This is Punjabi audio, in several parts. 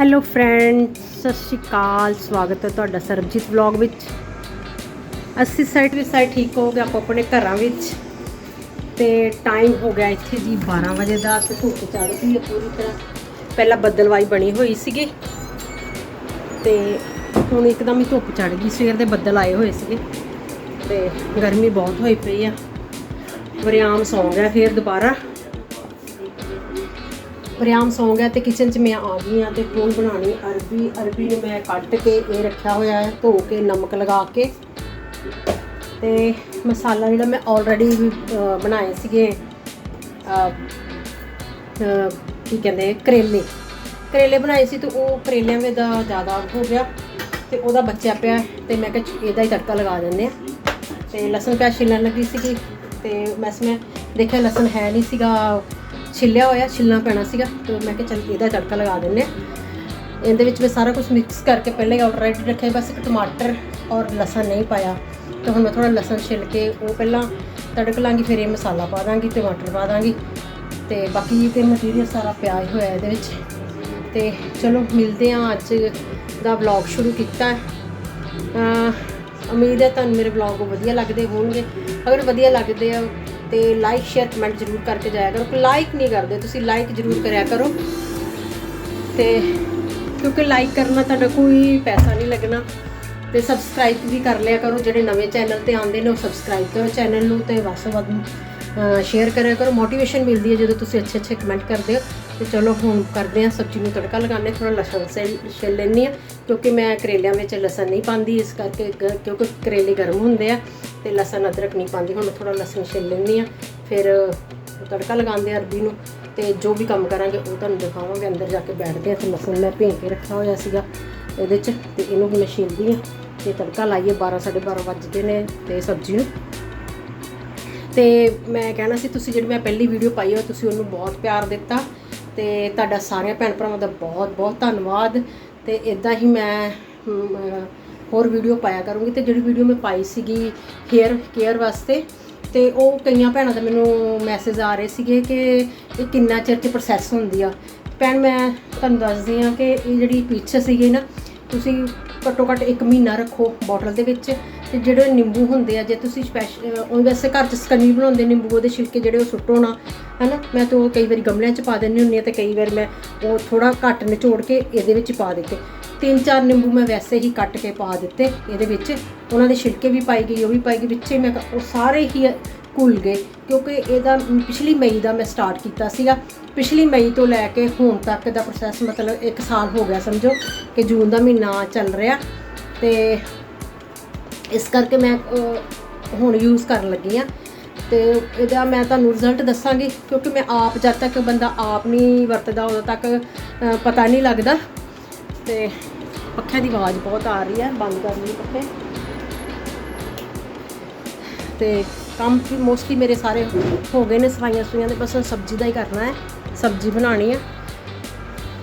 ਹੈਲੋ ਫਰੈਂਡ ਸਤਿ ਸ਼੍ਰੀ ਅਕਾਲ। ਸਵਾਗਤ ਹੈ ਤੁਹਾਡਾ ਸਰਬਜੀਤ ਵਲੌਗ ਵਿੱਚ। ਅਸੀਂ ਸਾਈਡ ਵੀ ਸਾਈਡ ਠੀਕ ਹੋ ਗਏ, ਆਪਾਂ ਆਪਣੇ ਘਰਾਂ ਵਿੱਚ। ਤੇ ਟਾਈਮ ਹੋ ਗਿਆ ਇੱਥੇ ਜੀ 12 ਵਜੇ ਦਾ, ਤੇ ਧੁੱਪ ਚੜ੍ਹ ਗਈ ਹੈ ਪੂਰੀ ਤਰ੍ਹਾਂ। ਪਹਿਲਾਂ ਬੱਦਲਵਾਈ ਬਣੀ ਹੋਈ ਸੀਗੀ। ਤੇ ਹੁਣ ਇੱਕਦਮ ਹੀ ਧੁੱਪ ਚੜ੍ਹ ਗਈ, ਸਵੇਰ ਦੇ ਬੱਦਲ ਆਏ ਹੋਏ ਸੀਗੇ। ਤੇ ਗਰਮੀ ਬਹੁਤ ਹੋਈ ਪਈ ਆ। ਵਰਿਆਮ ਸੌਂ ਗਿਆ ਫੇਰ ਦੁਬਾਰਾ। ਵਰਿਆਮ ਸੌਂ ਹੈ ਤੇ ਕਿਚਨ 'ਚ ਮੈਂ ਆ ਗਈ ਆ ਤੇ ਹੁਣ ਬਣਾਣੀ ਅਰਬੀ। ਅਰਬੀ ਨੂੰ ਮੈਂ ਕੱਟ ਕੇ ਇਹ ਰੱਖਿਆ ਹੋਇਆ ਹੈ, ਧੋ ਕੇ ਨਮਕ ਲਗਾ ਕੇ। ਤੇ ਮਸਾਲਾ ਜਿਹੜਾ ਮੈਂ ਆਲਰੇਡੀ ਬਣਾਏ ਸੀਗੇ ਕੀ ਕਹਿੰਦੇ ਕਰੇਲੇ। ਕਰੇਲੇ ਬਣਾਏ ਸੀ ਤੇ ਉਹ ਕਰੇਲਿਆਂ ਵਿੱਚ ਦਾ ਜ਼ਿਆਦਾ ਹੋ ਗਿਆ ਤੇ ਉਹਦਾ ਬੱਚਿਆ ਪਿਆ ਤੇ ਮੈਂ ਕਿਹਾ ਇਹਦਾ ਹੀ ਤੜਕਾ ਲਗਾ ਦਿੰਦੇ ਆ ਤੇ ਲਸਣ ਪਿਆਜ਼ ਛਿੱਲਣ ਲੱਗੀ ਸੀਗੀ ਤੇ ਬਸ ਮੈਂ ਦੇਖਿਆ ਲਸਣ ਹੈ ਨਹੀਂ ਸੀਗਾ ਛਿੱਲਿਆ ਹੋਇਆ, ਛਿੱਲਣਾ ਪੈਣਾ ਸੀਗਾ, ਤੇ ਮੈਂ ਕਿਹਾ ਚੱਲ ਇਹਦਾ ਤੜਕਾ ਲਗਾ ਦਿੰਦੇ ਆ ਇਹਦੇ ਵਿੱਚ ਮੈਂ ਸਾਰਾ ਕੁਝ ਮਿਕਸ ਕਰਕੇ ਪਹਿਲਾਂ ਹੀ ਆਲਰੇਡੀ ਰੱਖਿਆ, ਬਸ ਇੱਕ ਟਮਾਟਰ ਔਰ ਲਸਣ ਨਹੀਂ ਪਾਇਆ। ਤੇ ਹੁਣ ਮੈਂ ਥੋੜਾ ਲਸਣ ਛਿੱਲ ਕੇ ਉਹ ਪਹਿਲਾਂ ਤੜਕ ਲਾਂਗੀ, ਫਿਰ ਇਹ ਮਸਾਲਾ ਪਾ ਦਾਂਗੀ ਟਮਾਟਰ ਪਾ ਦਾਂਗੀ। ਤੇ ਬਾਕੀ ਤੇ ਮਟੀਰੀਅਲ ਸਾਰਾ ਪਿਆਜ਼ ਹੋਇਆ ਇਹਦੇ ਵਿੱਚ। ਤੇ ਚਲੋ ਮਿਲਦੇ ਹਾਂ ਅੱਜ ਦਾ ਵਲੌਗ ਸ਼ੁਰੂ ਕੀਤਾ। ਹੈ ਉਮੀਦ ਹੈ ਤੁਹਾਨੂੰ ਮੇਰੇ ਵਲੌਗ ਵਧੀਆ ਲੱਗਦੇ ਹੋਣਗੇ। ਅਗਰ ਵਧੀਆ ਲੱਗਦੇ ਆ ਤੇ ਲਾਈਕ ਸ਼ੇਅਰ ਕਮੈਂਟ ਜ਼ਰੂਰ ਕਰਕੇ ਜਾਇਆ ਕਰੋ। ਲਾਈਕ ਨਹੀਂ ਕਰਦੇ, ਤੁਸੀਂ ਲਾਈਕ ਜ਼ਰੂਰ ਕਰਿਆ ਕਰੋ। ਤੇ ਕਿਉਂਕਿ ਲਾਈਕ ਕਰਨਾ ਤੁਹਾਡਾ ਕੋਈ ਪੈਸਾ ਨਹੀਂ ਲੱਗਣਾ। ਤੇ ਸਬਸਕ੍ਰਾਈਬ ਵੀ ਕਰ ਲਿਆ ਕਰੋ, ਜਿਹੜੇ ਨਵੇਂ ਚੈਨਲ ਤੇ ਆਉਂਦੇ ਨੇ, ਉਹ ਸਬਸਕ੍ਰਾਈਬ ਕਰੋ ਚੈਨਲ ਨੂੰ ਤੇ ਵੱਧ ਤੋਂ ਵੱਧ ਸ਼ੇਅਰ ਕਰਿਆ ਕਰੋ। ਮੋਟੀਵੇਸ਼ਨ ਮਿਲਦੀ ਹੈ ਜਦੋਂ ਤੁਸੀਂ ਅੱਛੇ ਅੱਛੇ ਕਮੈਂਟ ਕਰਦੇ ਹੋ। ਤੇ ਚਲੋ ਹੁਣ ਕਰਦੇ ਹਾਂ, ਸਬਜ਼ੀ ਨੂੰ ਤੜਕਾ ਲਗਾਉਂਦੇ ਥੋੜਾ ਲਸਣ ਛਿੱਲ ਛਿੱਲ ਲੈਂਦੀ ਆ ਕਿਉਂਕਿ ਮੈਂ ਕਰੇਲਿਆਂ ਵਿੱਚ ਲਸਣ ਨਹੀਂ ਪਾਉਂਦੀ, ਇਸ ਕਰਕੇ ਗ- ਕਿਉਂਕਿ ਕਰੇਲੇ ਗਰਮ ਹੁੰਦੇ ਆ। ਤੇ ਲਸਣ ਅਦਰਕ ਨਹੀਂ ਪਾਉਂਦੀ। ਹੁਣ ਮੈਂ ਥੋੜਾ ਲਸਣ ਛਿੱਲ ਲੈਂਦੀ ਆ ਫਿਰ ਤੜਕਾ ਲਗਾਉਂਦੇ ਆ ਅਰਬੀ ਨੂੰ ਤੇ ਜੋ ਵੀ ਕੰਮ ਕਰਾਂਗੇ ਉਹ ਤੁਹਾਨੂੰ ਦਿਖਾਵਾਂਗੇ। ਅੰਦਰ ਜਾ ਕੇ ਬੈਠਦੇ ਆ ਤੇ ਲਸਣ ਮੈਂ ਭੇਂ ਕੇ ਰੱਖਿਆ ਹੋਇਆ ਸੀਗਾ ਇਹਦੇ 'ਚ ਤੇ ਇਹਨੂੰ ਵੀ ਮੈਂ ਛਿੱਲਦੀ ਆ ਤੇ ਤੜਕਾ ਲਾਈਏ। 12 12:30 ਵੱਜਦੇ ਨੇ ਤੇ ਸਬਜ਼ੀ ਨੂੰ। ਤੇ ਮੈਂ ਕਹਿਣਾ ਸੀ, ਤੁਸੀਂ ਜਿਹੜੀ ਮੈਂ ਪਹਿਲੀ ਵੀਡੀਓ ਪਾਈ ਹੋ ਤੁਸੀਂ ਉਹਨੂੰ ਬਹੁਤ ਪਿਆਰ ਦਿੱਤਾ ਤੇ ਤੁਹਾਡਾ ਸਾਰਿਆਂ ਭੈਣ ਭਰਾਵਾਂ ਦਾ ਬਹੁਤ ਬਹੁਤ ਧੰਨਵਾਦ। ਤੇ ਇਦਾਂ ਹੀ ਮੈਂ ਹੋਰ ਵੀਡੀਓ ਪਾਇਆ ਕਰੂੰਗੀ ਤੇ ਜਿਹੜੀ ਵੀਡੀਓ ਮੈਂ ਪਾਈ ਸੀਗੀ ਹੇਅਰ ਕੇਅਰ ਵਾਸਤੇ, ਤੇ ਉਹ ਕਈਆਂ ਭੈਣਾਂ ਦਾ ਮੈਨੂੰ ਮੈਸੇਜ ਆ ਰਹੇ ਸੀਗੇ ਕਿ ਇਹ ਕਿੰਨਾ ਚਿਰ ਚ ਪ੍ਰੋਸੈਸ ਹੁੰਦੀ ਆ। ਭੈਣ, ਮੈਂ ਤੁਹਾਨੂੰ ਦੱਸਦੀ ਆ ਕਿ ਇਹ ਜਿਹੜੀ ਪਿੱਛ ਸੀਗੀ ਨਾ, ਤੁਸੀਂ ਘੱਟੋ ਘੱਟ 1 ਮਹੀਨਾ ਰੱਖੋ ਬੋਟਲ ਦੇ ਵਿੱਚ, ਤੇ ਜਿਹੜੇ ਨਿੰਬੂ ਹੁੰਦੇ ਆ, ਜੇ ਤੁਸੀਂ ਸਪੈਸ਼ਲ ਉਹ ਵੈਸੇ ਘਰ ਚ ਸਕਨੀ ਬਣਾਉਂਦੇ ਨਿੰਬੂ, ਉਹਦੇ ਛਿਲਕੇ ਜਿਹੜੇ ਉਹ ਸੁੱਟੋ ਨਾ ਹਨਾ? ਮੈਂ ਤਾਂ ਉਹ ਕਈ ਵਾਰੀ ਗਮਲਿਆਂ 'ਚ ਪਾ ਦਿੰਦੀ ਹੁੰਦੀ ਆ ਤੇ ਕਈ ਵਾਰ ਮੈਂ ਉਹ ਥੋੜਾ ਘੱਟ ਨਿਚੋੜ ਕੇ ਇਹਦੇ ਵਿੱਚ ਪਾ ਦਿੱਤੇ। ਤਿੰਨ ਚਾਰ ਨਿੰਬੂ ਮੈਂ ਵੈਸੇ ਹੀ ਕੱਟ ਕੇ ਪਾ ਦਿੱਤੇ। ਇਹਦੇ ਵਿੱਚ ਉਹਨਾਂ ਦੇ ਛਿਲਕੇ ਵੀ ਪਾਈ ਗਈ, ਉਹ ਵੀ ਪਾਈ ਗਈ। ਵਿੱਚੇ ਮੈਂ ਉਹ ਸਾਰੇ ਹੀ ਘੁਲ ਗਏ ਕਿਉਂਕਿ ਇਹਦਾ ਪਿਛਲੀ ਮਈ ਦਾ ਮੈਂ ਸਟਾਰਟ ਕੀਤਾ ਸੀਗਾ। ਪਿਛਲੀ ਮਈ ਤੋਂ ਲੈ ਕੇ ਹੁਣ ਤੱਕ ਦਾ ਪ੍ਰੋਸੈਸ ਮਤਲਬ 1 ਸਾਲ ਹੋ ਗਿਆ ਸਮਝੋ ਕਿ ਜੂਨ ਦਾ ਮਹੀਨਾ ਚੱਲ ਰਿਹਾ। ਤੇ ਇਸ ਕਰਕੇ ਮੈਂ ਹੁਣ ਯੂਜ਼ ਕਰਨ ਲੱਗੀ ਆ ਤੇ ਇਹਦਾ ਮੈਂ ਤੁਹਾਨੂੰ ਰਿਜ਼ਲਟ ਦੱਸਾਂਗੀ ਕਿਉਂਕਿ ਮੈਂ ਆਪ ਜਦ ਤੱਕ ਬੰਦਾ ਆਪ ਨਹੀਂ ਵਰਤਦਾ ਉਦੋਂ ਤੱਕ ਪਤਾ ਨਹੀਂ ਲੱਗਦਾ। ਤੇ ਪੱਖਿਆਂ ਦੀ ਆਵਾਜ਼ ਬਹੁਤ ਆ ਰਹੀ ਹੈ, ਬੰਦ ਕਰ ਲਈ ਪੱਖੇ। ਤੇ ਕੰਮ ਮੋਸਟਲੀ ਮੇਰੇ ਸਾਰੇ ਹੋ ਗਏ ਨੇ ਸਫਾਈਆਂ ਸੁਈਆਂ ਦੇ, ਬਸ ਸਬਜ਼ੀ ਦਾ ਹੀ ਕਰਨਾ ਹੈ, ਸਬਜ਼ੀ ਬਣਾਉਣੀ ਹੈ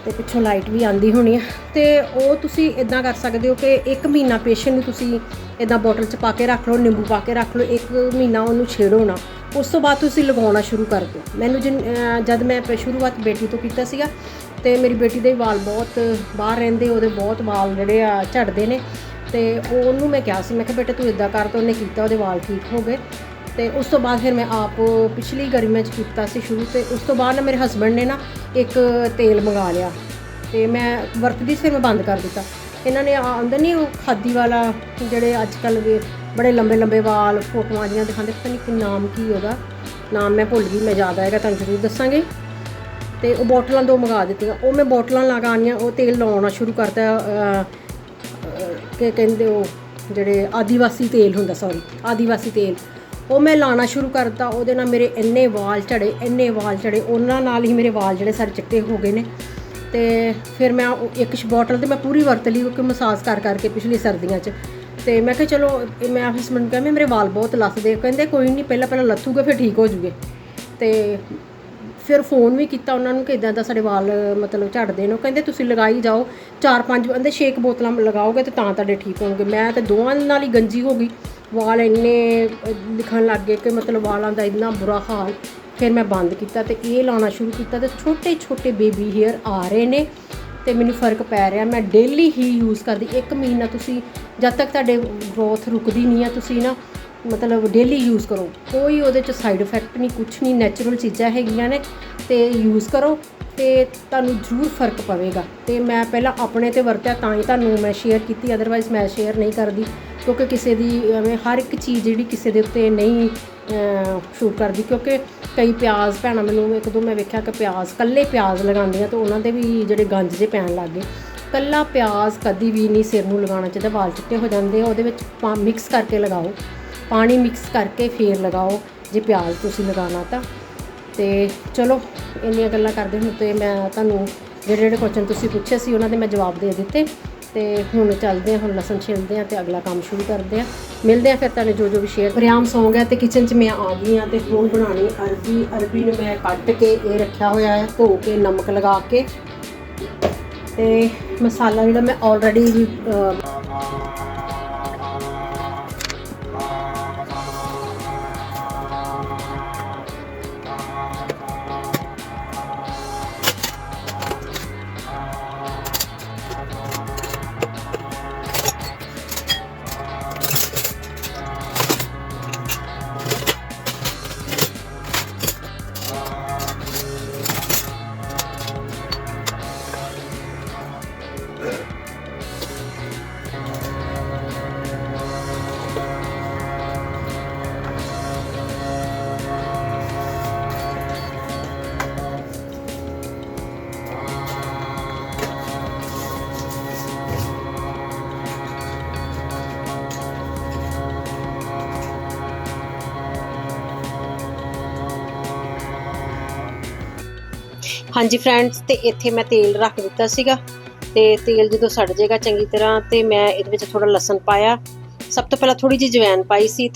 ਤੇ ਪਿੱਛੋਂ ਲਾਈਟ ਵੀ ਆਂਦੀ ਹੋਣੀ ਹੈ ਤੇ ਉਹ ਤੁਸੀਂ ਇਦਾਂ ਕਰ ਸਕਦੇ ਹੋ ਕਿ ਇੱਕ ਮਹੀਨਾ ਪੇਸ਼ੈਂਟ ਨੂੰ ਤੁਸੀਂ ਇਦਾਂ ਬੋਟਲ 'ਚ ਪਾ ਕੇ ਰੱਖ ਲਓ, ਨਿੰਬੂ ਪਾ ਕੇ ਰੱਖ ਲਓ, ਇੱਕ ਮਹੀਨਾ ਉਹਨੂੰ ਛੇੜੋ ਨਾ। ਉਸ ਤੋਂ ਬਾਅਦ ਤੁਸੀਂ ਲਗਾਉਣਾ ਸ਼ੁਰੂ ਕਰ ਦਿਓ। ਮੈਨੂੰ ਜਿਨ- ਜਦ ਮੈਂ ਸ਼ੁਰੂਆਤ ਬੇਟੀ ਤੋਂ ਕੀਤਾ ਸੀਗਾ, ਤੇ ਮੇਰੀ ਬੇਟੀ ਦੇ ਵਾਲ ਬਹੁਤ ਬਾਹਰ ਰਹਿੰਦੇ, ਉਹਦੇ ਬਹੁਤ ਵਾਲ ਜਿਹੜੇ ਆ ਝੜਦੇ ਨੇ, ਤੇ ਉਹਨੂੰ ਮੈਂ ਕਿਹਾ ਸੀ, ਮੈਂ ਕਿਹਾ, ਬੇਟਾ ਤੂੰ ਇਦਾਂ ਕਰ, ਤਾਂ ਉਹਨੇ ਕੀਤਾ, ਉਹਦੇ ਵਾਲ ਠੀਕ ਹੋ ਗਏ। ਤੇ ਉਸ ਤੋਂ ਬਾਅਦ ਫਿਰ ਮੈਂ ਆਪ ਪਿਛਲੀ ਗਰਮੀਆਂ 'ਚ ਕੀਤਾ ਸੀ ਸ਼ੁਰੂ, ਤੇ ਉਸ ਤੋਂ ਬਾਅਦ ਨਾ ਮੇਰੇ ਹਸਬੰਡ ਨੇ ਨਾ ਇੱਕ ਤੇਲ ਮੰਗਾ ਲਿਆ। ਤੇ ਮੈਂ ਵਰਤਦੀ ਸੀ, ਫਿਰ ਮੈਂ ਬੰਦ ਕਰ ਦਿੱਤਾ। ਇਹਨਾਂ ਨੇ ਆਉਂਦਾ ਨਹੀਂ ਉਹ ਖਾਦੀ ਵਾਲਾ ਜਿਹੜੇ ਅੱਜ ਕੱਲ ਦੇ ਬੜੇ ਲੰਬੇ ਲੰਬੇ ਵਾਲ, ਫੋਟੋਆਂ ਜੀਆਂ ਦਿਖਾਉਂਦੇ, ਪਤਾ ਨਹੀਂ ਕੀ ਨਾਮ ਕੀ ਉਹਦਾ। ਨਾਮ ਮੈਂ ਭੁੱਲ ਗਈ, ਮੈਂ ਯਾਦ ਆਏਗਾ ਤੁਹਾਨੂੰ ਜ਼ਰੂਰ ਦੱਸਾਂਗੇ। ਤੇ ਉਹ ਬੋਟਲਾਂ ਦੋ ਮੰਗਾ ਦਿੱਤੀਆਂ। ਉਹ ਮੈਂ ਬੋਟਲਾਂ ਲਗਾਉਣੀਆਂ ਉਹ ਤੇਲ ਲਾਉਣਾ ਸ਼ੁਰੂ ਕਰਤਾ ਕਿ ਕਹਿੰਦੇ ਉਹ ਜਿਹੜੇ ਆਦੀਵਾਸੀ ਤੇਲ ਹੁੰਦਾ ਸੌਰੀ ਆਦੀਵਾਸੀ ਤੇਲ। ਉਹ ਮੈਂ ਲਾਣਾ ਸ਼ੁਰੂ ਕਰਤਾ, ਉਹਦੇ ਨਾਲ ਮੇਰੇ ਇੰਨੇ ਵਾਲ ਝੜੇ, ਇੰਨੇ ਵਾਲ ਝੜੇ, ਉਹਨਾਂ ਨਾਲ ਹੀ ਮੇਰੇ ਵਾਲ ਜਿਹੜੇ ਸਾਰੇ ਚਿੱਟੇ ਹੋ ਗਏ ਨੇ। ਤੇ ਫਿਰ ਮੈਂ ਇੱਕ ਬੋਟਲ ਤੇ ਮੈਂ ਪੂਰੀ ਵਰਤ ਲਈ, ਕਿਉਂਕਿ ਮਸਾਜ ਕਰ ਕਰਕੇ ਪਿਛਲੀ ਸਰਦੀਆਂ 'ਚ। ਤੇ ਮੈਂ ਕਿਹਾ ਚਲੋ ਮੈਂ ਹਸਬੰਡ ਨੂੰ ਕਿਹਾ ਵੀ ਮੇਰੇ ਵਾਲ ਬਹੁਤ ਲੱਥਦੇ ਕਹਿੰਦੇ, ਕੋਈ ਨਹੀਂ ਪਹਿਲਾਂ ਪਹਿਲਾਂ ਲੱਥੂਗੇ, ਫਿਰ ਠੀਕ ਹੋ ਜੂਗੇ। ਤੇ ਫਿਰ ਫੋਨ ਵੀ ਕੀਤਾ ਉਹਨਾਂ ਨੂੰ ਕਿ ਇਦਾਂ ਦਾ ਸਾਡੇ ਵਾਲ, ਮਤਲਬ ਝੜਦੇ ਨੇ। ਉਹ ਕਹਿੰਦੇ, ਤੁਸੀਂ ਲਗਾਈ ਜਾਓ। ਚਾਰ ਪੰਜ ਕਹਿੰਦੇ, ਛੇ ਕੁ ਬੋਤਲਾਂ ਲਗਾਓਗੇ ਤੇ ਤਾਂ ਤੁਹਾਡੇ ਠੀਕ ਹੋਣਗੇ। ਮੈਂ ਤੇ ਦੋਵਾਂ ਨਾਲ ਹੀ ਗੰਜੀ ਹੋ ਗਈ। ਵਾਲ ਇੰਨੇ ਦਿਖਣ ਲੱਗ ਗਏ ਕਿ ਮਤਲਬ ਵਾਲਾਂ ਦਾ ਇੰਨਾ ਬੁਰਾ ਹਾਲ। ਫਿਰ ਮੈਂ ਬੰਦ ਕੀਤਾ ਤੇ ਇਹ ਲਾਉਣਾ ਸ਼ੁਰੂ ਕੀਤਾ ਤੇ ਛੋਟੇ ਛੋਟੇ ਬੇਬੀ ਹੇਅਰ ਆ ਰਹੇ ਨੇ ਤੇ ਮੈਨੂੰ ਫ਼ਰਕ ਪੈ ਰਿਹਾ। ਮੈਂ ਡੇਲੀ ਹੀ ਯੂਜ਼ ਕਰਦੀ। ਇੱਕ ਮਹੀਨਾ ਤੁਸੀਂ ਜਦ ਤੱਕ ਤੁਹਾਡੇ ਗਰੋਥ ਰੁਕਦੀ ਨਹੀਂ ਆ, ਤੁਸੀਂ ਨਾ ਮਤਲਬ ਡੇਲੀ ਯੂਜ਼ ਕਰੋ। ਕੋਈ ਉਹਦੇ ਚ ਸਾਈਡ ਇਫੈਕਟ ਨਹੀਂ ਕੁਝ ਨਹੀਂ ਨੈਚੁਰਲ ਚੀਜ਼ਾਂ ਹੈਗੀਆਂ ਨੇ, ਤੇ ਯੂਜ਼ ਕਰੋ ਤੇ ਤੁਹਾਨੂੰ ਜ਼ਰੂਰ ਫ਼ਰਕ ਪਵੇਗਾ। ਤੇ ਮੈਂ ਪਹਿਲਾਂ ਆਪਣੇ ਤੇ ਵਰਤਿਆ, ਤਾਂ ਹੀ ਤੁਹਾਨੂੰ ਮੈਂ ਸ਼ੇਅਰ ਕੀਤੀ ਅਦਰਵਾਈਜ਼ ਮੈਂ ਸ਼ੇਅਰ ਨਹੀਂ ਕਰਦੀ, ਕਿਉਂਕਿ ਕਿਸੇ ਦੀ ਐਵੇਂ ਹਰ ਇੱਕ ਚੀਜ਼ ਜਿਹੜੀ ਕਿਸੇ ਦੇ ਉੱਤੇ ਨਹੀਂ ਸ਼ੂਟ ਕਰਦੀ, ਕਿਉਂਕਿ ਕਈ ਪਿਆਜ਼ ਭੈਣਾਂ, ਮੈਨੂੰ ਇੱਕ ਦੋ ਮੈਂ ਵੇਖਿਆ ਕਿ ਪਿਆਜ਼, ਕੱਲੇ ਪਿਆਜ਼ ਲਗਾਉਂਦੀਆਂ ਤੇ ਉਹਨਾਂ ਦੇ ਵੀ ਜਿਹੜੇ ਗੰਜ ਜੇ ਪੈਣ ਲੱਗ ਗਏ। ਕੱਲਾ ਪਿਆਜ਼ ਕਦੀ ਵੀ ਨਹੀਂ ਸਿਰ ਨੂੰ ਲਗਾਉਣਾ ਚਾਹੀਦਾ, ਵਾਲ ਚਿੱਟੇ ਹੋ ਜਾਂਦੇ ਆ, ਉਹਦੇ ਵਿੱਚ ਮਿਕਸ ਕਰਕੇ ਲਗਾਓ। ਪਾਣੀ ਮਿਕਸ ਕਰਕੇ ਫੇਰ ਲਗਾਓ, ਜੇ ਪਿਆਜ਼ ਤੁਸੀਂ ਲਗਾਉਣਾ ਤਾਂ। ਤੇ ਚਲੋ, ਇੰਨੀਆਂ ਗੱਲਾਂ ਕਰਦੇ ਹੁਣ ਤੇ ਮੈਂ ਤੁਹਾਨੂੰ ਜਿਹੜੇ ਜਿਹੜੇ ਕੁਐਸਚਨ ਤੁਸੀਂ ਪੁੱਛੇ ਸੀ, ਉਹਨਾਂ ਦੇ ਮੈਂ ਜਵਾਬ ਦੇ ਦਿੱਤੇ। ਤੇ ਹੁਣ ਚੱਲਦੇ ਹਾਂ, ਹੁਣ ਲਸਣ ਛਿਲਦੇ ਹਾਂ ਤੇ ਅਗਲਾ ਕੰਮ ਸ਼ੁਰੂ ਕਰਦੇ ਹਾਂ। ਮਿਲਦੇ ਹਾਂ ਫਿਰ ਤੁਹਾਨੂੰ ਜੋ ਜੋ ਵੀ ਸ਼ੇਅਰ ਪ੍ਰਿਆਮ ਸੌਂਗ ਹੈ ਤੇ ਕਿਚਨ 'ਚ ਮੈਂ ਆ ਗਈ ਹਾਂ ਤੇ ਹੁਣ ਬਣਾਣੀ ਅਰਬੀ। ਅਰਬੀ ਨੂੰ ਮੈਂ ਕੱਟ ਕੇ ਇਹ ਰੱਖਿਆ ਹੋਇਆ ਹੈ, ਧੋ ਕੇ ਨਮਕ ਲਗਾ ਕੇ ਤੇ ਮਸਾਲਾ ਜਿਹੜਾ ਮੈਂ ਆਲਰੇਡੀ ਹਾਂਜੀ ਫਰੈਂਡਸ ਤੇ ਇੱਥੇ ਮੈਂ ਤੇਲ ਰੱਖ ਦਿੱਤਾ ਸੀਗਾ ਤੇ ਤੇਲ ਜਦੋਂ ਸੜ ਜਾਏਗਾ ਚੰਗੀ ਤਰ੍ਹਾਂ ਤੇ ਮੈਂ ਇਹਦੇ ਵਿੱਚ ਥੋੜਾ ਲਸਣ ਪਾਇਆ। ਸਭ ਤੋਂ ਪਹਿਲਾਂ ਥੋੜੀ ਜਿਹੀ ਜਵੈਨ ਪਾਈ ਸੀ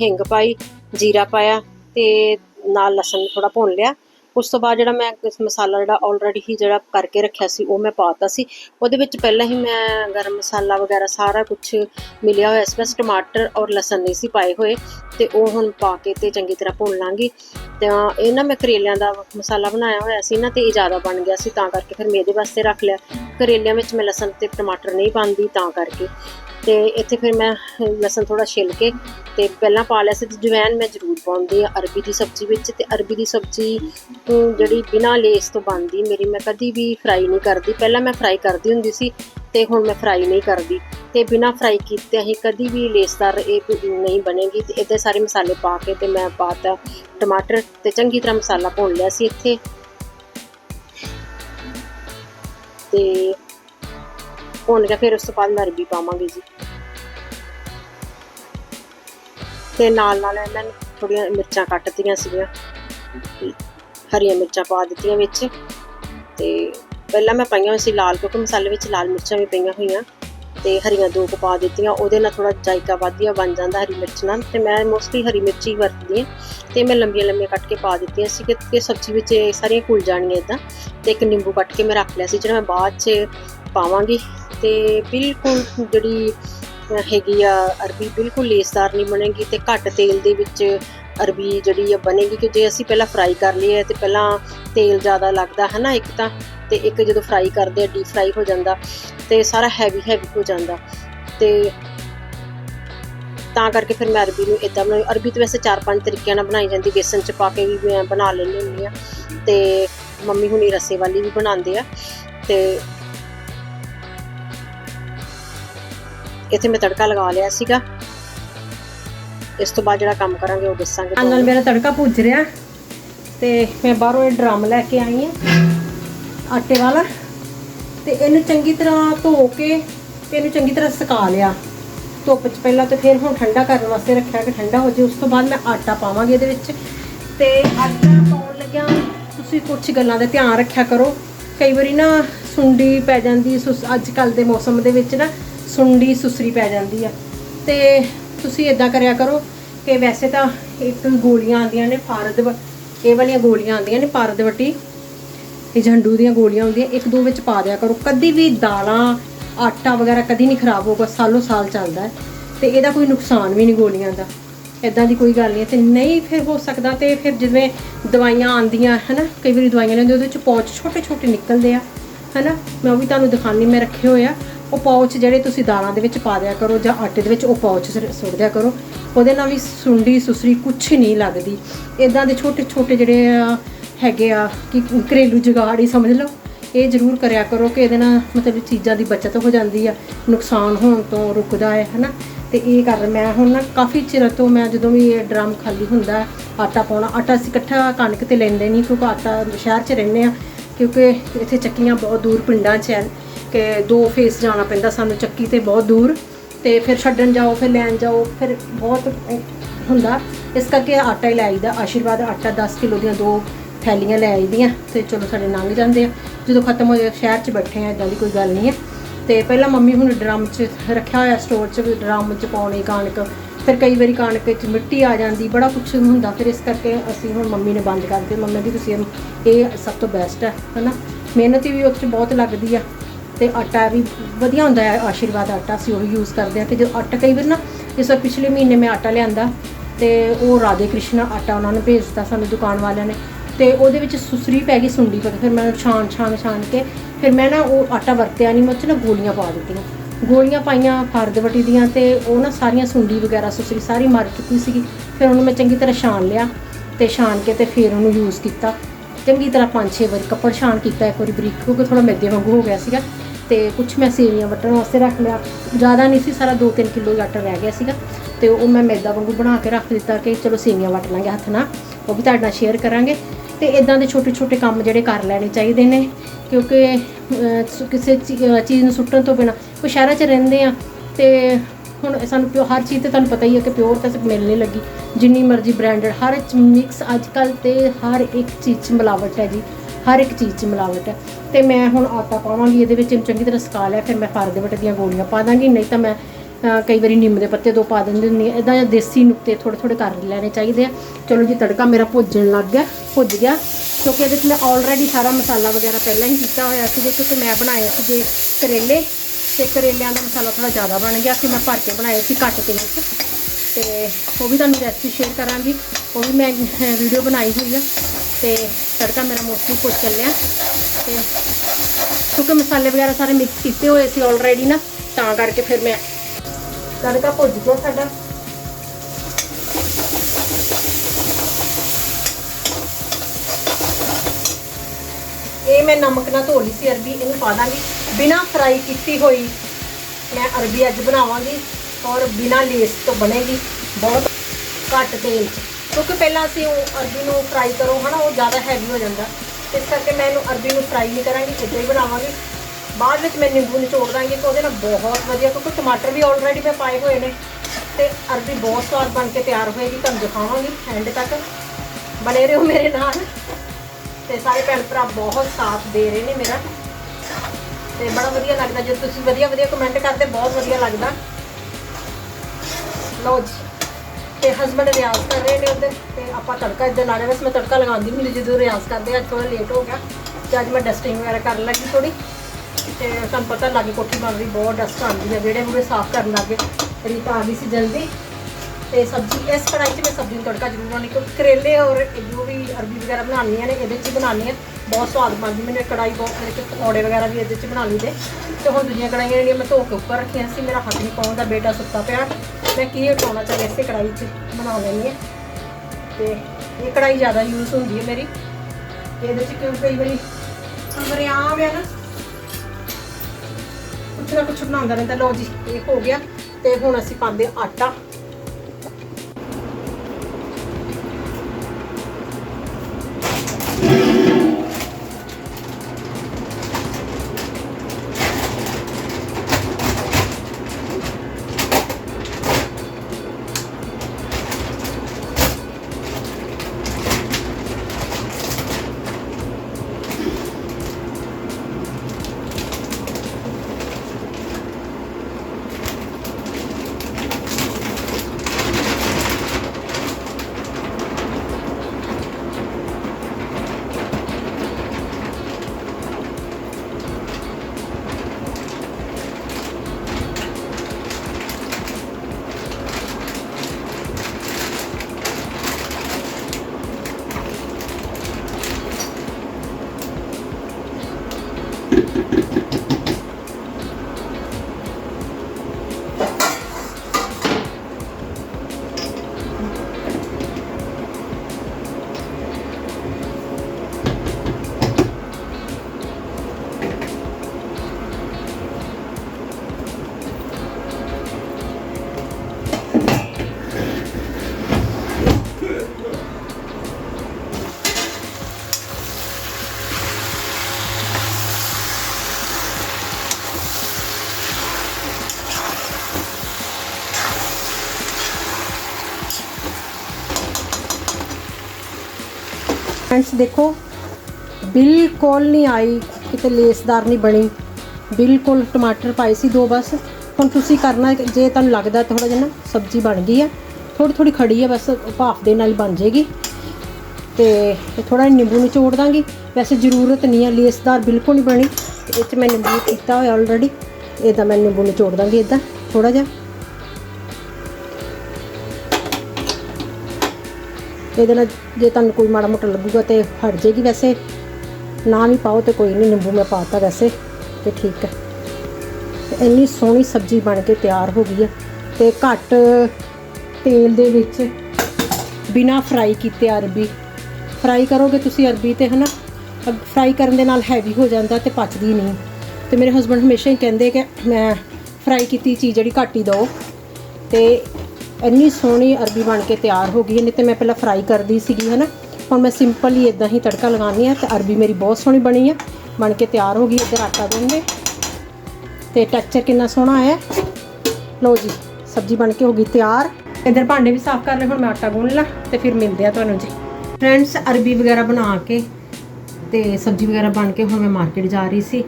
ਹਿੰਗ ਪਾਈ, ਜੀਰਾ ਪਾਇਆ ਤੇ ਨਾਲ ਲਸਣ ਥੋੜਾ ਭੁੰਨ ਲਿਆ। ਉਸ ਤੋਂ ਬਾਅਦ ਜਿਹੜਾ ਮੈਂ ਮਸਾਲਾ ਜਿਹੜਾ ਆਲਰੇਡੀ ਹੀ ਜਿਹੜਾ ਕਰਕੇ ਰੱਖਿਆ ਸੀ, ਉਹ ਮੈਂ ਪਾਤਾ ਸੀ। ਉਹਦੇ ਵਿੱਚ ਪਹਿਲਾਂ ਹੀ ਮੈਂ ਗਰਮ ਮਸਾਲਾ ਵਗੈਰਾ ਸਾਰਾ ਕੁਝ ਮਿਲਿਆ ਹੋਇਆ ਸੀ। ਬਸ ਟਮਾਟਰ ਔਰ ਲਸਣ ਨਹੀਂ ਸੀ ਪਾਏ ਹੋਏ ਤੇ ਉਹ ਹੁਣ ਪਾ ਕੇ ਤੇ ਚੰਗੀ ਤਰ੍ਹਾਂ ਭੁੰਨ ਲਾਂਗੀ। ਤਾਂ ਇਹ ਨਾ ਮੈਂ ਕਰੇਲਿਆਂ ਦਾ ਮਸਾਲਾ ਬਣਾਇਆ ਹੋਇਆ ਸੀ ਨਾ, ਤੇ ਇਹ ਜ਼ਿਆਦਾ ਬਣ ਗਿਆ ਸੀ, ਤਾਂ ਕਰਕੇ ਫਿਰ ਮੈਂ ਇਹਦੇ ਵਾਸਤੇ ਰੱਖ ਲਿਆ। ਕਰੇਲਿਆਂ ਵਿੱਚ ਮੈਂ ਲਸਣ ਤੇ ਟਮਾਟਰ ਨਹੀਂ ਪਾਉਂਦੀ ਤਾਂ ਕਰਕੇ। ਤੇ ਇੱਥੇ ਫਿਰ ਮੈਂ ਲਸਣ ਥੋੜਾ ਛਿਲ ਕੇ ਤੇ ਪਹਿਲਾਂ ਪਾ ਲਿਆ ਸੀ ਤੇ ਜਵੈਨ ਮੈਂ ਜ਼ਰੂਰ ਪਾਉਂਦੀ ਆ ਅਰਬੀ ਦੀ ਸਬਜ਼ੀ ਵਿੱਚ ਤੇ ਅਰਬੀ ਦੀ ਸਬਜ਼ੀ ਜਿਹੜੀ ਬਿਨਾਂ ਲੇਸ ਤੋਂ ਬਣਦੀ ਮੇਰੀ ਮੈਂ ਕਦੀ ਵੀ ਫਰਾਈ ਨਹੀਂ ਕਰਦੀ। ਪਹਿਲਾਂ ਮੈਂ ਫਰਾਈ ਕਰਦੀ ਹੁੰਦੀ ਸੀ ਤੇ ਹੁਣ ਮੈਂ ਫਰਾਈ ਨਹੀਂ ਕਰਦੀ। ਤੇ ਬਿਨਾਂ ਫਰਾਈ ਕੀਤੇ ਹੀ ਕਦੀ ਵੀ ਲੇਸਦਾਰ ਇਹ ਨਹੀਂ ਬਣੇਗੀ। ਤੇ ਇਹਦੇ ਸਾਰੇ ਮਸਾਲੇ ਪਾ ਕੇ ਤੇ ਮੈਂ ਪਾਤਾ ਟਮਾਟਰ ਤੇ ਚੰਗੀ ਤਰ੍ਹਾਂ ਮਸਾਲਾ ਭੁੰਨ ਲਿਆ ਸੀ ਇੱਥੇ। ਤੇ ਭੁੰਨ ਫਿਰ ਉਸ ਤੋਂ ਬਾਅਦ ਮੈਂ ਅਰਬੀ ਪਾਵਾਂਗੀ ਜੀ। ਤੇ ਨਾਲ ਨਾਲ ਇਹਨਾਂ ਨੂੰ ਥੋੜੀਆਂ ਮਿਰਚਾਂ ਕੱਟਤੀਆਂ ਸੀਗੀਆਂ। ਹਰੀਆਂ ਮਿਰਚਾਂ ਪਾ ਦਿੱਤੀਆਂ ਵਿੱਚ। ਤੇ ਪਹਿਲਾਂ ਮੈਂ ਪਾਈਆਂ ਹੋਈਆਂ ਸੀ ਲਾਲ ਕਿਉਂਕਿ ਮਸਾਲੇ ਵਿੱਚ ਲਾਲ ਮਿਰਚਾਂ ਵੀ ਪਈਆਂ ਹੋਈਆਂ। ਤੇ ਹਰੀਆਂ ਦੋ ਕੁ ਪਾ ਦਿੱਤੀਆਂ, ਉਹਦੇ ਨਾਲ ਥੋੜਾ ਜਾਇਕਾ ਵਧੀਆ ਬਣ ਜਾਂਦਾ ਹਰੀ ਮਿਰਚ ਨਾਲ। ਤੇ ਮੈਂ ਮੋਸਟਲੀ ਹਰੀ ਮਿਰਚ ਹੀ ਵਰਤਦੀ ਹਾਂ। ਤੇ ਮੈਂ ਲੰਬੀਆਂ ਲੰਬੀਆਂ ਕੱਟ ਕੇ ਪਾ ਦਿੱਤੀਆਂ ਸੀ ਕਿ ਸਬਜ਼ੀ ਵਿੱਚ ਇਹ ਸਾਰੀਆਂ ਘੁਲ ਜਾਣਗੀਆਂ ਇਦਾਂ ਤੇ ਇੱਕ ਨਿੰਬੂ ਕੱਟ ਕੇ ਮੈਂ ਰੱਖ ਲਿਆ ਸੀ, ਜਿਹੜਾ ਮੈਂ ਬਾਅਦ 'ਚ ਪਾਵਾਂਗੀ। ਤੇ ਬਿਲਕੁਲ ਜਿਹੜੀ ਹੈਗੀ ਆ ਅਰਬੀ ਬਿਲਕੁਲ ਲੇਸਦਾਰ ਨਹੀਂ ਬਣੇਗੀ ਤੇ ਘੱਟ ਤੇਲ ਦੇ ਵਿੱਚ ਅਰਬੀ ਜਿਹੜੀ ਆ ਬਣੇਗੀ ਕਿ ਜੇ ਅਸੀਂ ਪਹਿਲਾਂ ਫਰਾਈ ਕਰ ਲਈਏ ਤੇ ਪਹਿਲਾਂ ਤੇਲ ਜ਼ਿਆਦਾ ਲੱਗਦਾ ਹੈ ਨਾ ਇੱਕ ਤਾਂ, ਤੇ ਇੱਕ ਜਦੋਂ ਫਰਾਈ ਕਰਦੇ ਆ ਡੀਪ ਫਰਾਈ ਹੋ ਜਾਂਦਾ ਤੇ ਸਾਰਾ ਹੈਵੀ ਹੈਵੀ ਹੋ ਜਾਂਦਾ ਤੇ ਤਾਂ ਕਰਕੇ ਫਿਰ ਮੈਂ ਅਰਬੀ ਨੂੰ ਇਦਾਂ ਬਣਾਈ, ਅਰਬੀ ਤਾਂ ਵੈਸੇ ਚਾਰ ਪੰਜ ਤਰੀਕਿਆਂ ਨਾਲ ਬਣਾਈ ਜਾਂਦੀ, ਬੇਸਨ ਚ ਪਾ ਕੇ ਵੀ ਮੈਂ ਬਣਾ ਲੈਂਦੀ ਹੁੰਦੀ ਆ ਤੇ ਮੰਮੀ ਹੁਣੀ ਰਸੇ ਵਾਲੀ ਵੀ ਬਣਾਉਂਦੇ ਆ ਤੇ ਇੱਥੇ ਮੈਂ ਤੜਕਾ ਲਗਾ ਲਿਆ ਸੀਗਾ ਇਸ ਤੋਂ ਬਾਅਦ ਜਿਹੜਾ ਕੰਮ ਕਰਾਂਗੇ ਉਹ ਦੱਸਾਂਗੇ ਨਾਲ ਨਾਲ ਮੇਰਾ ਤੜਕਾ ਭੁੱਜ ਰਿਹਾ ਤੇ ਮੈਂ ਬਾਹਰੋਂ ਇਹ ਡਰਮ ਲੈ ਕੇ ਆਈ ਹਾਂ ਆਟੇ ਵਾਲਾ। ਤੇ ਇਹਨੂੰ ਚੰਗੀ ਤਰ੍ਹਾਂ ਧੋ ਕੇ ਤੇ ਇਹਨੂੰ ਚੰਗੀ ਤਰ੍ਹਾਂ ਸੁਕਾ ਲਿਆ। ਧੁੱਪ 'ਚ ਪਹਿਲਾਂ ਤੇ ਫਿਰ ਹੁਣ ਠੰਡਾ ਕਰਨ ਵਾਸਤੇ ਰੱਖਿਆ ਕਿ ਠੰਡਾ ਹੋ ਜੇ ਉਸ ਤੋਂ ਬਾਅਦ ਮੈਂ ਆਟਾ ਪਾਵਾਂਗੀ ਇਹਦੇ ਵਿੱਚ। ਤੇ ਆਟਾ ਪਾਉਣ ਲੱਗਿਆ ਤੁਸੀਂ ਕੁਝ ਗੱਲਾਂ ਦਾ ਧਿਆਨ ਰੱਖਿਆ ਕਰੋ। ਕਈ ਵਾਰੀ ਨਾ ਸੁੰਡੀ ਪੈ ਜਾਂਦੀ ਸੁਸ ਅੱਜ ਕੱਲ ਦੇ ਮੌਸਮ ਦੇ ਵਿੱਚ ਨਾ ਸੁੰਡੀ ਸੁਸਰੀ ਪੈ ਜਾਂਦੀ ਆ। ਤੇ ਤੁਸੀਂ ਇਦਾਂ ਕਰਿਆ ਕਰੋ ਕਿ ਵੈਸੇ ਤਾਂ ਇੱਕ ਗੋਲੀਆਂ ਆਉਂਦੀਆਂ ਨੇ ਫਾਰਦ ਇਹ ਵਾਲੀਆਂ ਗੋਲੀਆਂ ਆਉਂਦੀਆਂ ਨੇ ਪਾਰਦ ਵੱਟੀ। ਇਹ ਝੰਡੂ ਦੀਆਂ ਗੋਲੀਆਂ ਹੁੰਦੀਆਂ, ਇੱਕ ਦੋ ਵਿੱਚ ਪਾ ਦਿਆ ਕਰੋ। ਕਦੀ ਵੀ ਦਾਲਾਂ, ਆਟਾ ਵਗੈਰਾ ਕਦੀ ਨਹੀਂ ਖਰਾਬ ਹੋਊਗਾ, ਸਾਲੋ ਸਾਲ ਚੱਲਦਾ ਤੇ ਇਹਦਾ ਕੋਈ ਨੁਕਸਾਨ ਵੀ ਨਹੀਂ ਗੋਲੀਆਂ ਦਾ। ਇਦਾਂ ਦੀ ਕੋਈ ਗੱਲ ਨਹੀਂ ਤੇ ਨਹੀਂ ਫਿਰ ਹੋ ਸਕਦਾ ਤੇ ਫਿਰ ਜਿਵੇਂ ਦਵਾਈਆਂ ਆਉਂਦੀਆਂ, ਹਨਾ, ਕਈ ਵਾਰੀ ਦਵਾਈਆਂ ਲੈਂਦੇ ਉਹਦੇ ਵਿੱਚ ਪੌਚ ਛੋਟੇ ਛੋਟੇ ਨਿਕਲਦੇ ਆ, ਹੈਨਾ। ਮੈਂ ਉਹ ਵੀ ਤੁਹਾਨੂੰ ਦਿਖਾਣੀ ਮੈਂ ਰੱਖੇ ਹੋਏ ਆ। ਉਹ ਪਾਉਚ ਜਿਹੜੇ ਤੁਸੀਂ ਦਾਲਾਂ ਦੇ ਵਿੱਚ ਪਾ ਦਿਆ ਕਰੋ ਜਾਂ ਆਟੇ ਦੇ ਵਿੱਚ ਉਹ ਪਾਉਚ ਸੁੱਟ ਦਿਆ ਕਰੋ। ਉਹਦੇ ਨਾਲ ਵੀ ਸੁੰਡੀ ਸੁਸਰੀ ਕੁਛ ਨਹੀਂ ਲੱਗਦੀ। ਇਦਾਂ ਦੇ ਛੋਟੇ ਛੋਟੇ ਜਿਹੜੇ ਆ, ਹੈਗੇ ਆ, ਕਿ ਘਰੇਲੂ ਜੁਗਾੜ ਹੀ ਸਮਝ ਲਓ। ਇਹ ਜ਼ਰੂਰ ਕਰਿਆ ਕਰੋ ਕਿ ਇਹਦੇ ਨਾਲ ਮਤਲਬ ਚੀਜ਼ਾਂ ਦੀ ਬਚਤ ਹੋ ਜਾਂਦੀ ਆ, ਨੁਕਸਾਨ ਹੋਣ ਤੋਂ ਰੁਕਦਾ ਹੈ, ਹਨਾ? ਤੇ ਇਹ ਕਰ ਮੈਂ ਹੁਣ ਨਾ ਕਾਫੀ ਚਿਰ ਤੋਂ ਮੈਂ ਜਦੋਂ ਵੀ ਇਹ ਡਰਮ ਖਾਲੀ ਹੁੰਦਾ, ਆਟਾ ਪਾਉਣਾ, ਆਟਾ ਅਸੀਂ ਇਕੱਠਾ ਕਣਕ ਤੇ ਲੈਂਦੇ ਨਹੀਂ ਕਿਉਂਕਿ ਆਟਾ ਸ਼ਹਿਰ 'ਚ ਰਹਿੰਦੇ ਆ ਕਿਉਂਕਿ ਇੱਥੇ ਚੱਕੀਆਂ ਬਹੁਤ ਦੂਰ ਪਿੰਡਾਂ 'ਚ ਹੈ। ਕਿ ਦੋ ਫੇਸ ਜਾਣਾ ਪੈਂਦਾ ਸਾਨੂੰ ਚੱਕੀ ਤੇ ਬਹੁਤ ਦੂਰ। ਤੇ ਫਿਰ ਛੱਡਣ ਜਾਓ, ਫਿਰ ਲੈਣ ਜਾਓ, ਫਿਰ ਬਹੁਤ ਹੁੰਦਾ। ਇਸ ਕਰਕੇ ਆਟਾ ਹੀ ਲੈ ਆਈਦਾ, ਆਸ਼ੀਰਵਾਦ ਆਟਾ 10 ਕਿਲੋ ਦੀਆਂ ਦੋ ਥੈਲੀਆਂ ਲੈ ਆਈਦੀਆਂ ਤੇ ਚਲੋ ਸਾਡੇ ਲੰਘ ਜਾਂਦੇ ਆ। ਜਦੋਂ ਖਤਮ ਹੋ ਜਾਏ, ਸ਼ਹਿਰ 'ਚ ਬੈਠੇ ਆ ਇਦਾਂ ਦੀ ਕੋਈ ਗੱਲ ਨਹੀਂ ਹੈ ਤੇ ਪਹਿਲਾਂ ਮੰਮੀ ਹੁਣ ਡਰਮ 'ਚ ਰੱਖਿਆ ਹੋਇਆ ਸਟੋਰ 'ਚ, ਡਰਮ 'ਚ ਪਾਉਣੀ ਕਣਕ। ਫਿਰ ਕਈ ਵਾਰੀ ਕਣਕ 'ਚ ਮਿੱਟੀ ਆ ਜਾਂਦੀ, ਬੜਾ ਕੁਝ ਹੁੰਦਾ। ਫਿਰ ਇਸ ਕਰਕੇ ਅਸੀਂ ਹੁਣ ਮੰਮੀ ਨੇ ਬੰਦ ਕਰ ਦਿੱਤੇ ਮੰਮੀ ਦੀ ਤੁਸੀਂ ਇਹ ਸਭ ਤੋਂ ਬੈਸਟ ਹੈ ਹਨਾ? ਮਿਹਨਤ ਵੀ ਉੱਥੇ ਬਹੁਤ ਲੱਗਦੀ ਆ। ਤੇ ਆਟਾ ਵੀ ਵਧੀਆ ਹੁੰਦਾ ਹੈ, ਆਸ਼ੀਰਵਾਦ ਆਟਾ ਅਸੀਂ ਉਹ ਵੀ ਯੂਜ਼ ਕਰਦੇ ਆ ਤੇ ਜੋ ਆਟਾ ਕਈ ਵਾਰ ਨਾ, ਜਿਸ ਵਾਰ ਪਿਛਲੇ ਮਹੀਨੇ ਮੈਂ ਆਟਾ ਲਿਆਂਦਾ, ਤੇ ਉਹ ਰਾਧੇ ਕ੍ਰਿਸ਼ਨ ਆਟਾ ਉਹਨਾਂ ਨੇ ਭੇਜਤਾ ਸਾਨੂੰ ਦੁਕਾਨ ਵਾਲਿਆਂ ਨੇ। ਤੇ ਉਹਦੇ ਵਿੱਚ ਸੁਸਰੀ ਪੈ ਗਈ ਸੁੰਡੀ ਪੈ ਗਈ ਫਿਰ ਮੈਂ ਛਾਣ ਛਾਣ ਛਾਣ ਕੇ, ਫਿਰ ਮੈਂ ਨਾ ਉਹ ਆਟਾ ਵਰਤਿਆ ਨਹੀਂ ਮੈਂ ਉਹ ਨਾ ਗੋਲੀਆਂ ਪਾ ਦਿੱਤੀਆਂ। ਗੋਲੀਆਂ ਪਾਈਆਂ ਫਰਦਵਟੀ ਦੀਆਂ ਤੇ ਉਹ ਨਾ ਸਾਰੀਆਂ ਸੁੰਡੀ ਵਗੈਰਾ ਸੁਸਰੀ, ਸਾਰੀ ਮਰ ਚੁੱਕੀ ਸੀਗੀ। ਫਿਰ ਉਹਨੂੰ ਮੈਂ ਚੰਗੀ ਤਰ੍ਹਾਂ ਛਾਣ ਲਿਆ ਤੇ ਛਾਣ ਕੇ ਤੇ ਫਿਰ ਉਹਨੂੰ ਯੂਜ਼ ਕੀਤਾ। ਚੰਗੀ ਤਰ੍ਹਾਂ ਪੰਜ ਛੇ ਵਾਰੀ ਕੱਪੜ ਛਾਣ ਕੀਤਾ, ਇੱਕ ਵਾਰੀ ਬਰੀਕ ਕਿਉਂਕਿ ਥੋੜਾ ਮੈਦੇ ਵਾਂਗੂ ਹੋ ਗਿਆ ਸੀਗਾ। ਤੇ ਕੁਝ ਮੈਂ ਸੇਵੀਆਂ ਵਟਣ ਵਾਸਤੇ ਰੱਖ ਲਿਆ। ਜ਼ਿਆਦਾ ਨਹੀਂ ਸੀ, ਸਾਰਾ 2-3 ਕਿਲੋ ਆਟਾ ਰਹਿ ਗਿਆ ਸੀਗਾ। ਤੇ ਉਹ ਮੈਂ ਮੈਦਾ ਵਾਂਗੂ ਬਣਾ ਕੇ ਰੱਖ ਦਿੱਤਾ ਕਿ ਚਲੋ ਸੇਵੀਆਂ ਵਟ ਲਾਂਗੇ ਹੱਥ ਨਾਲ, ਉਹ ਵੀ ਤੁਹਾਡੇ ਨਾਲ ਸ਼ੇਅਰ ਕਰਾਂਗੇ। ਤੇ ਇਦਾਂ ਦੇ ਛੋਟੇ ਛੋਟੇ ਕੰਮ ਜਿਹੜੇ ਕਰ ਲੈਣੇ ਚਾਹੀਦੇ ਨੇ, ਕਿਉਂਕਿ ਕਿਸੇ ਚੀ- ਚੀਜ਼ ਨੂੰ ਸੁੱਟਣ ਤੋਂ ਬਿਨਾ ਕੋਈ ਸ਼ਹਿਰਾਂ 'ਚ ਰਹਿੰਦੇ ਆ ਤੇ ਹੁਣ ਸਾਨੂੰ ਪਿਓ, ਹਰ ਚੀਜ਼ ਤੇ ਤੁਹਾਨੂੰ ਪਤਾ ਹੀ ਹੈ ਕਿ ਪਿਓਰ ਤਾਂ ਸਿਰਫ ਨਹੀਂ ਲੱਗੀ। ਜਿੰਨੀ ਮਰਜ਼ੀ ਬ੍ਰਾਂਡਡ ਹਰ ਮਿਕਸ ਅੱਜ ਕੱਲ ਤੇ ਹਰ ਇੱਕ ਚੀਜ਼ 'ਚ ਮਿਲਾਵਟ ਹੈ ਜੀ, ਹਰ ਇੱਕ ਚੀਜ਼ 'ਚ ਮਿਲਾਵਟ ਹੈ। ਤੇ ਮੈਂ ਹੁਣ ਆਟਾ ਪਾਵਾਂਗੀ, ਇਹਦੇ ਵਿੱਚ ਚੰਗੀ ਤਰ੍ਹਾਂ ਸੁਕਾ ਲਿਆ, ਫਿਰ ਮੈਂ ਫਰ ਦੇ ਵਟ ਦੀਆਂ ਗੋਲੀਆਂ ਪਾ ਦਾਂਗੀ, ਨਹੀਂ ਤਾਂ ਮੈਂ ਕਈ ਵਾਰੀ ਨਿੰਮ ਦੇ ਪੱਤੇ ਦੋ ਪਾ ਦਿੰਦੀ ਹੁੰਦੀ ਹਾਂ। ਇਦਾਂ ਦੇਸੀ ਨੁਕਤੇ ਥੋੜੇ ਥੋੜੇ ਕਰ ਲੈਣੇ ਚਾਹੀਦੇ ਆ। ਚਲੋ ਜੀ, ਤੜਕਾ ਮੇਰਾ ਭੁੱਜਣ ਲੱਗ ਗਿਆ, ਭੁੱਜ ਗਿਆ। ਕਿਉਂਕਿ ਇਹਦੇ 'ਚ ਮੈਂ ਆਲਰੇਡੀ ਸਾਰਾ ਮਸਾਲਾ ਵਗੈਰਾ ਪਹਿਲਾਂ ਹੀ ਕੀਤਾ ਹੋਇਆ ਸੀ ਕਿਉਂਕਿ ਮੈਂ ਬਣਾਏ ਸੀਗੇ ਕਰੇਲੇ। ਤੇ ਕਰੇਲਿਆਂ ਦਾ ਮਸਾਲਾ ਥੋੜਾ ਜ਼ਿਆਦਾ ਬਣ ਗਿਆ ਸੀ ਮੈਂ ਭਰ ਕੇ ਬਣਾਏ ਸੀ ਘੱਟ ਤੇਲ 'ਚ ਤੇ ਉਹ ਵੀ ਤੁਹਾਨੂੰ ਰੈਸਪੀ ਸ਼ੇਅਰ ਕਰਾਂਗੀ। ਉਹ ਵੀ ਮੈਂ ਵੀਡੀਓ ਬਣਾਈ ਹੋਈ ਆ ਤੇ ਤੜਕਾ ਮੇਰਾ ਮੋਸਟਲੀ ਭੁੱਜ ਚੱਲਿਆ। ਤੇ ਕਿਉਂਕਿ ਮਸਾਲੇ ਵਗੈਰਾ ਸਾਰੇ ਮਿਕਸ ਕੀਤੇ ਹੋਏ ਸੀ ਆਲਰੇਡੀ ਨਾ, ਤਾਂ ਕਰਕੇ ਫਿਰ ਮੈਂ ਤੜਕਾ ਭੁੱਜ ਗਿਆ ਸਾਡਾ। ਇਹ ਮੈਂ ਨਮਕ ਨਾਲ ਧੋ ਲਈ ਸੀ ਅਰਬੀ, ਇਹਨੂੰ ਪਾ ਦਾਂਗੀ। ਬਿਨਾ ਫਰਾਈ ਕੀਤੀ ਹੋਈ ਮੈਂ ਅਰਬੀ ਅੱਜ ਬਣਾਵਾਂਗੀ। ਔਰ ਬਿਨਾ ਲੇਸ ਤੋਂ ਬਣੇਗੀ, ਬਹੁਤ ਘੱਟ ਤੇਲ 'ਚ। ਕਿਉਂਕਿ ਪਹਿਲਾਂ ਅਸੀਂ ਉਹ ਅਰਬੀ ਨੂੰ ਫਰਾਈ ਕਰੋ, ਹਨਾ, ਉਹ ਜ਼ਿਆਦਾ ਹੈਵੀ ਹੋ ਜਾਂਦਾ। ਇਸ ਕਰਕੇ ਮੈਂ ਇਹਨੂੰ ਅਰਬੀ ਨੂੰ ਫਰਾਈ ਨਹੀਂ ਕਰਾਂਗੀ ਇੱਦਾਂ ਹੀ ਬਣਾਵਾਂਗੀ। ਬਾਅਦ ਵਿੱਚ ਮੈਂ ਨਿੰਬੂ ਨਿਚੋੜ ਦਾਂਗੀ ਤੇ ਉਹਦੇ ਨਾਲ ਬਹੁਤ ਵਧੀਆ, ਕਿਉਂਕਿ ਟਮਾਟਰ ਵੀ ਆਲਰੇਡੀ ਮੈਂ ਪਾਏ ਹੋਏ ਨੇ। ਤੇ ਅਰਬੀ ਬਹੁਤ ਸਵਾਦ ਬਣ ਕੇ ਤਿਆਰ ਹੋਏਗੀ, ਤੁਹਾਨੂੰ ਦਿਖਾਵਾਂਗੀ ਐਂਡ ਤੱਕ। ਬਣੇ ਰਹੋ ਮੇਰੇ ਨਾਲ। ਤੇ ਸਾਰੇ ਭੈਣ ਭਰਾ ਬਹੁਤ ਸਾਥ ਦੇ ਰਹੇ ਨੇ ਮੇਰਾ। ਤੇ ਬੜਾ ਵਧੀਆ ਲੱਗਦਾ, ਜੇ ਤੁਸੀਂ ਵਧੀਆ ਵਧੀਆ ਕਮੈਂਟ ਕਰਦੇ, ਬਹੁਤ ਵਧੀਆ ਲੱਗਦਾ। ਲਓ ਜੀ। ਤੇ ਹਸਬੰਡ ਰਿਆਜ਼ ਕਰ ਰਹੇ ਨੇ ਉਹਦੇ। ਤੇ ਆਪਾਂ ਤੜਕਾ ਇੱਧਰ ਲਾ ਲਿਆ ਮੈਂ ਤੜਕਾ ਲਗਾਉਂਦੀ ਹੁੰਦੀ ਜਦੋਂ ਰਿਆਜ਼ ਕਰਦੇ ਅੱਜ ਥੋੜਾ ਲੇਟ ਹੋ ਗਿਆ। ਤੇ ਅੱਜ ਮੈਂ ਡਸਟਿੰਗ ਵਗੈਰਾ ਕਰਨ ਲੱਗੀ ਥੋੜੀ ਤੇ ਤੁਹਾਨੂੰ ਪਤਾ ਲੱਗੀ ਕੋਠੀ ਬਣ ਰਹੀ ਬਹੁਤ ਡਸਟ ਆਉਂਦੀ ਹੈ। ਜਿਹੜੇ ਮੂਰੇ ਸਾਫ਼ ਕਰਨ ਲੱਗੇ। ਰੀਤਾ ਆ ਗਈ ਸੀ ਜਲਦੀ। ਤੇ ਸਬਜ਼ੀ, ਇਸ ਕੜਾਈ 'ਚ ਮੈਂ ਸਬਜ਼ੀ ਨੂੰ ਤੜਕਾ ਜ਼ਰੂਰ ਲਾਉਣੀ ਕਿਉਂਕਿ ਕਰੇਲੇ ਔਰ ਜੋ ਵੀ ਅਰਬੀ ਵਗੈਰਾ ਬਣਾਉਣੀਆਂ ਨੇ, ਇਹਦੇ 'ਚ ਹੀ ਬਣਾਉਣੀਆਂ ਬਹੁਤ ਸਵਾਦ ਬਣਦੀ। ਮੈਨੂੰ ਇਹ ਕੜਾਈ ਬਹੁਤ ਮੇਰੇ ਕਿ ਪਕੌੜੇ ਵਗੈਰਾ ਵੀ ਇਹਦੇ 'ਚ ਬਣਾ ਲਈਦੇ ਤੇ ਹੁਣ ਦੂਜੀਆਂ ਕੜਾਈਆਂ ਜਿਹੜੀਆਂ ਮੈਂ ਧੋ ਕੇ ਉੱਪਰ ਰੱਖੀਆਂ ਸੀ। ਮੇਰਾ ਹੱਥ ਨਹੀਂ ਪਾਉਣ ਦਾ, ਬੇਟਾ ਸੁੱਤਾ ਪਿਆ। ਮੈਂ ਕੀ ਹਟਾਉਣਾ ਚਾਹੀਏ ਇਸੇ ਕੜਾਈ 'ਚ ਬਣਾ ਲੈਣੀ ਹੈ। ਤੇ ਇਹ ਕੜਾਈ ਜ਼ਿਆਦਾ ਯੂਜ਼ ਹੁੰਦੀ ਹੈ ਮੇਰੀ। ਇਹਦੇ 'ਚ ਕਿਉਂ ਕਈ ਵਾਰੀ ਵਰਿਆਮ ਹੈ ਨਾ। ਕੁਛ ਨਾ ਕੁਛ ਬਣਾਉਂਦਾ ਰਹਿੰਦਾ। ਲਓ ਜੀ, ਇਹ ਹੋ ਗਿਆ। ਤੇ ਹੁਣ ਅਸੀਂ ਪਾਉਂਦੇ ਆਟਾ। ਫਰੈਂਡਸ ਦੇਖੋ, ਬਿਲਕੁਲ ਨਹੀਂ ਆਈ, ਕਿਤੇ ਲੇਸਦਾਰ ਨਹੀਂ ਬਣੀ। ਬਿਲਕੁਲ ਟਮਾਟਰ ਪਾਏ ਸੀ ਦੋ ਬਸ। ਹੁਣ ਤੁਸੀਂ ਕਰਨਾ, ਜੇ ਤੁਹਾਨੂੰ ਲੱਗਦਾ ਥੋੜਾ ਜਿਹਾ ਨਾ ਸਬਜ਼ੀ ਬਣ ਗਈ ਆ ਥੋੜੀ ਥੋੜੀ ਖੜੀ ਆ, ਬਸ ਭਾਫ ਦੇ ਨਾਲ ਹੀ ਬਣ ਜੇਗੀ ਤੇ ਥੋੜਾ ਨਿੰਬੂ ਨਿਚੋੜ ਦਾਂਗੀ। ਵੈਸੇ ਜ਼ਰੂਰਤ ਨਹੀਂ ਆ, ਲੇਸਦਾਰ ਬਿਲਕੁਲ ਨਹੀਂ ਬਣੀ। ਇਹ 'ਚ ਮੈਂ ਨਿੰਬੂ ਕੀਤਾ ਹੋਇਆ ਆਲਰੇਡੀ ਇਹਦਾ ਮੈਂ ਨਿੰਬੂ ਨਿਚੋੜ ਦਾਂਗੀ ਇਦਾਂ ਥੋੜਾ ਜਿਹਾ। ਇਹਦੇ ਨਾਲ ਜੇ ਤੁਹਾਨੂੰ ਕੋਈ ਮਾੜਾ ਮੋਟਾ ਲੱਗੂਗਾ ਤੇ ਹਟ ਜੇਗੀ ਵੈਸੇ। ਨਾ ਵੀ ਪਾਓ ਤੇ ਕੋਈ ਨਹੀਂ ਨਿੰਬੂ ਮੈਂ ਪਾਤਾ ਵੈਸੇ, ਤੇ ਠੀਕ ਹੈ। ਇੰਨੀ ਸੋਹਣੀ ਸਬਜ਼ੀ ਬਣ ਕੇ ਤਿਆਰ ਹੋ ਗਈ ਹੈ ਤੇ ਘੱਟ ਤੇਲ ਦੇ ਵਿੱਚ ਬਿਨਾ ਫਰਾਈ ਕੀਤੇ ਅਰਬੀ। ਫਰਾਈ ਕਰੋਗੇ ਤੁਸੀਂ ਅਰਬੀ ਤੇ, ਹਨਾ? ਫਰਾਈ ਕਰਨ ਦੇ ਨਾਲ ਹੈਵੀ ਹੋ ਜਾਂਦਾ ਤੇ ਪਚਦੀ ਨਹੀਂ। ਤੇ ਮੇਰੇ ਹਸਬੰਡ ਹਮੇਸ਼ਾ ਹੀ ਕਹਿੰਦੇ ਕਿ ਮੈਂ ਫਰਾਈ ਕੀਤੀ ਚੀਜ਼ ਜਿਹੜੀ ਘੱਟ ਹੀ ਦਿਓ। ਤੇ ਇੰਨੀ ਸੋਹਣੀ ਅਰਬੀ ਬਣ ਕੇ ਤਿਆਰ ਹੋ ਗਈ ਹੈ, ਨਹੀਂ ਤੇ ਮੈਂ ਪਹਿਲਾਂ ਫਰਾਈ ਕਰਦੀ ਸੀਗੀ ਹੈ ਨਾ ਹੁਣ ਮੈਂ ਸਿੰਪਲ ਹੀ ਇਦਾਂ ਹੀ ਤੜਕਾ ਲਗਾਉਂਦੀ ਆ ਤੇ ਅਰਬੀ ਮੇਰੀ ਬਹੁਤ ਸੋਹਣੀ ਬਣੀ ਆ ਬਣ ਕੇ ਤਿਆਰ ਹੋ ਗਈ, ਇੱਧਰ ਆਟਾ ਗੁੰਨਦੇ। ਤੇ ਟੈਕਸਚਰ ਕਿੰਨਾ ਸੋਹਣਾ ਆਇਆ। ਲਓ ਜੀ, ਸਬਜ਼ੀ ਬਣ ਕੇ ਹੋ ਗਈ ਤਿਆਰ। ਇੱਧਰ ਭਾਂਡੇ ਵੀ ਸਾਫ਼ ਕਰ ਲਏ, ਹੁਣ ਮੈਂ ਆਟਾ ਗੁੰਨ ਲਾਂ ਤੇ ਫਿਰ ਮਿਲਦੇ ਆ ਤੁਹਾਨੂੰ ਜੀ। ਫਰੈਂਡਸ ਅਰਬੀ ਵਗੈਰਾ ਬਣਾ ਕੇ ਤੇ ਸਬਜ਼ੀ ਵਗੈਰਾ ਬਣ ਕੇ ਹੁਣ ਮੈਂ ਮਾਰਕੀਟ ਜਾ ਰਹੀ ਸੀ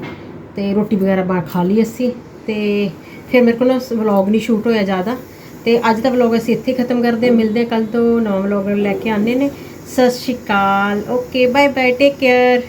ਤੇ ਰੋਟੀ ਵਗੈਰਾ ਬਾ ਖਾ ਲਈ ਅਸੀਂ ਤੇ ਫਿਰ ਮੇਰੇ ਕੋਲ ਨਾ ਵਲੌਗ ਨਹੀਂ ਸ਼ੂਟ ਹੋਇਆ ਜ਼ਿਆਦਾ। ਤੇ ਅੱਜ ਦਾ ਵਲੌਗ ਅਸੀਂ ਇੱਥੇ ਖਤਮ ਕਰਦੇ ਹਾਂ। ਮਿਲਦੇ ਹਾਂ ਕੱਲ ਤੋਂ ਨਵਾਂ ਵਲੌਗ ਲੈ ਕੇ ਆਉਂਦੇ ਨੇ। ਸਤਿ ਸ਼੍ਰੀ ਅਕਾਲ। Okay bye bye take care